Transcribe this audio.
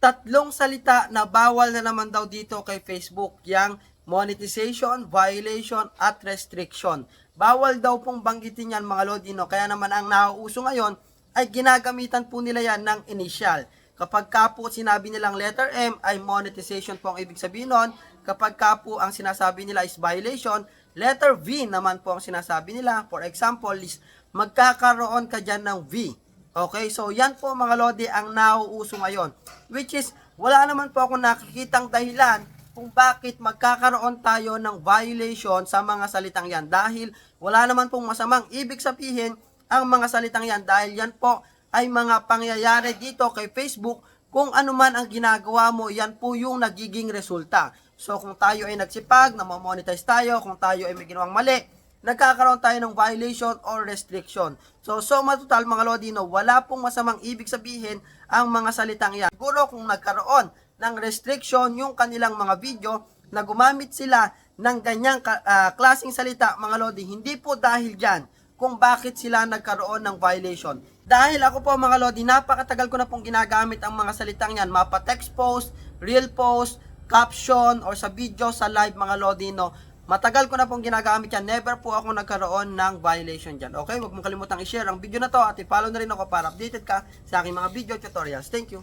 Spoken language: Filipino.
tatlong salita na bawal na naman daw dito kay Facebook, yang monetization, violation, at restriction. Bawal daw pong banggitin yan mga Lodino, kaya naman ang nauuso ngayon ay ginagamitan po nila yan ng initial. Kapag ka po sinabi nilang letter M ay monetization po ang ibig sabihin nun. Kapag ka po ang sinasabi nila is violation, letter V naman po ang sinasabi nila. For example, is magkakaroon ka dyan ng V. Okay, so yan po mga Lodi ang nauuso ngayon. Which is, wala naman po ako nakikitang dahilan kung bakit magkakaroon tayo ng violation sa mga salitang yan. Dahil wala naman pong masamang ibig sabihin ang mga salitang yan. Dahil yan po ay mga pangyayari dito kay Facebook. Kung ano man ang ginagawa mo, yan po yung nagiging resulta. So kung tayo ay nagsipag, namamonetize tayo, kung tayo ay may ginawang mali, nagkakaroon tayo ng violation or restriction. So, so matutal mga Lodino, wala pong masamang ibig sabihin ang mga salitang yan. Siguro kung nagkaroon ng restriction yung kanilang mga video na gumamit sila ng ganyang ah, klaseng salita mga Lodi, hindi po dahil dyan kung bakit sila nagkaroon ng violation. Dahil ako po mga Lodi, napakatagal ko na pong ginagamit ang mga salitang yan, mapa text post, real post, caption, or sa video, sa live mga Lodi, no. Matagal ko na pong ginagamit yan. Never po ako nagkaroon ng violation dyan. Okay? Huwag mong kalimutang i-share ang video na to at i-follow na rin ako para updated ka sa aking mga video tutorials. Thank you.